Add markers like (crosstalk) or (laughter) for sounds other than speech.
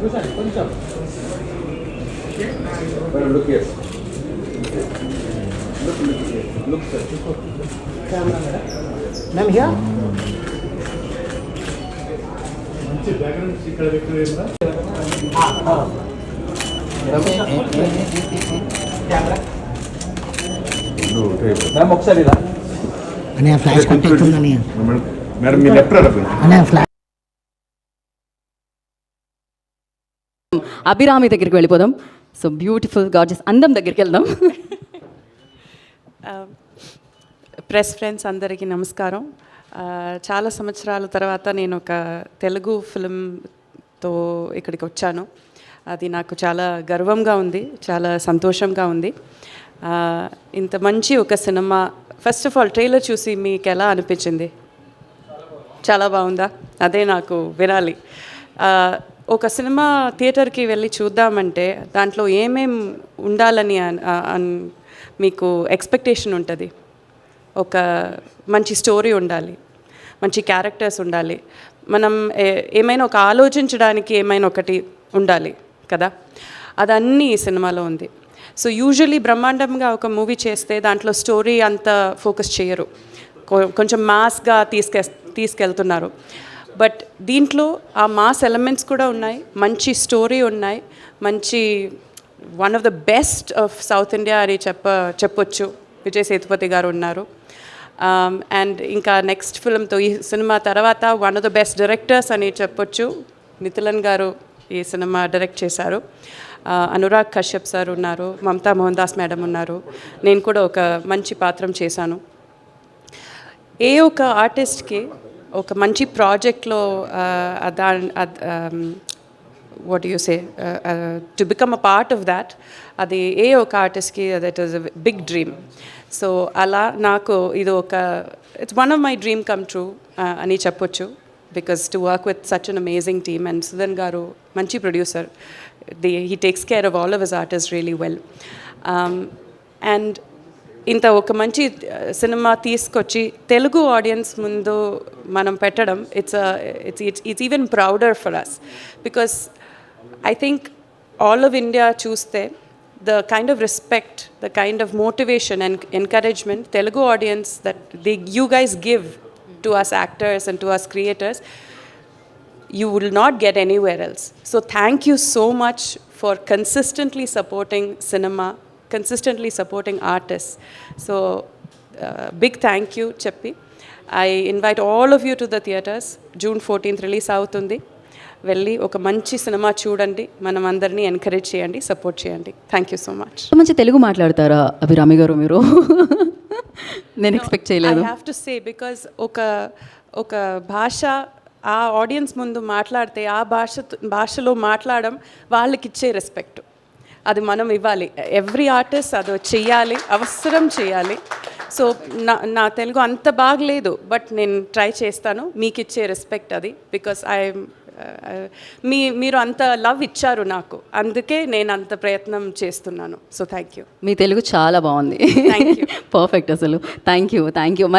కొంచెం madam look yes look look look sir camera madam ma'am here మంచి background ఇక్కడ ma'am ఒకసారి ఇలా అనే ఫ్లాష్ కొట్టేస్తుందని మేడం మేడం మీ లెఫ్ట్ అడగండి అనే ఫ్లాష్ అభిరామి దగ్గరికి వెళ్ళిపోదాం. సో బ్యూటిఫుల్ గార్జెస్ అందం దగ్గరికి వెళ్దాం. (laughs) Uh, ప్రెస్ ఫ్రెండ్స్ అందరికీ నమస్కారం. Uh, చాలా సంవత్సరాల తర్వాత నేను ఒక తెలుగు ఫిల్మ్తో ఇక్కడికి వచ్చాను. అది నాకు చాలా గర్వంగా ఉంది చాలా సంతోషంగా ఉంది. Uh, ఇంత మంచి ఒక cinema first of all trailer చూసి మీకు ఎలా అనిపించింది? చాలా బాగుందా? అదే నాకు వినాలి. ఒక సినిమా థియేటర్కి వెళ్ళి చూద్దామంటే దాంట్లో ఏమేం ఉండాలని మీకు ఎక్స్పెక్టేషన్ ఉంటుంది? ఒక మంచి స్టోరీ ఉండాలి మంచి క్యారెక్టర్స్ ఉండాలి మనం ఏమైనా ఒక ఆలోచించడానికి ఏమైనా ఒకటి ఉండాలి కదా? అదన్నీ ఈ సినిమాలో ఉంది. సో యూజువలీ బ్రహ్మాండంగా ఒక మూవీ చేస్తే దాంట్లో స్టోరీ అంత ఫోకస్ చేయరు. కొ- కొంచెం మాస్గా తీసుకె తీసుకెళ్తున్నారు. బట్ దీంట్లో ఆ మాస్ ఎలమెంట్స్ కూడా ఉన్నాయి. మంచి స్టోరీ ఉన్నాయి. మంచి one of the best of south India అని చెప్ప చెప్పొచ్చు. విజయ్ సేతుపతి గారు ఉన్నారు. అండ్ ఇంకా నెక్స్ట్ ఫిల్మ్తో ఈ సినిమా తర్వాత one of the best directors అని చెప్పొచ్చు. నితిలన్ గారు ఈ సినిమా డైరెక్ట్ చేశారు. అనురాగ్ కశ్యప్ సార్ ఉన్నారు. మమతా మోహన్ దాస్ మేడం ఉన్నారు. నేను కూడా ఒక మంచి పాత్రం చేశాను. ఏ ఒక ఆర్టిస్ట్కి ఒక మంచి ప్రాజెక్ట్లో the what you say to become a part of that అది ఏ ఒక ఆర్టిస్ట్కి that is a big dream so అలా నాకు ఇది ఒక it's one of my dream come true అని చెప్పొచ్చు. Because to work with such an amazing team and Sudhan garu మంచి producer the he takes care of all of his artist really well and ఇంత ఒక మంచి cinema తీసుకొచ్చి Telugu audience ముందు మనం పెట్టడం it's it's it's it's even prouder for us because I think all of India చూస్తే the kind of respect the kind of motivation and encouragement Telugu audience that the you guys give to us actors and to us creators you will not get anywhere else so thank you so much for consistently supporting cinema consistently supporting artists. So, uh, big thank you, Cheppi. I invite all of you to the theatres. June fourteenth release అవుతుంది. వెళ్ళి ఒక మంచి cinema చూడండి. మనం అందరినీ encourage చేయండి support చేయండి. Thank you so much మంచి తెలుగు మాట్లాడతారా అభిరామి గారు మీరు? నేను ఎక్స్పెక్ట్ చేయలేదు. I have to say because ఒక ఒక భాష ఆ ఆడియన్స్ ముందు మాట్లాడితే ఆ భాష భాషలో మాట్లాడడం వాళ్ళకి ఇచ్చే రెస్పెక్ట్ అది మనం ఇవ్వాలి. ఎవ్రీ ఆర్టిస్ట్ అది చెయ్యాలి అవసరం చేయాలి సో నా నా తెలుగు అంత బాగలేదు బట్ నేను ట్రై చేస్తాను. మీకు ఇచ్చే రెస్పెక్ట్ అది బికాస్ ఐ మీ మీరు అంత లవ్ ఇచ్చారు నాకు. అందుకే నేను అంత ప్రయత్నం చేస్తున్నాను. సో థ్యాంక్ యూ మీ తెలుగు చాలా బాగుంది. పర్ఫెక్ట్ (laughs) అసలు. థ్యాంక్ యూ థ్యాంక్ యూ మరి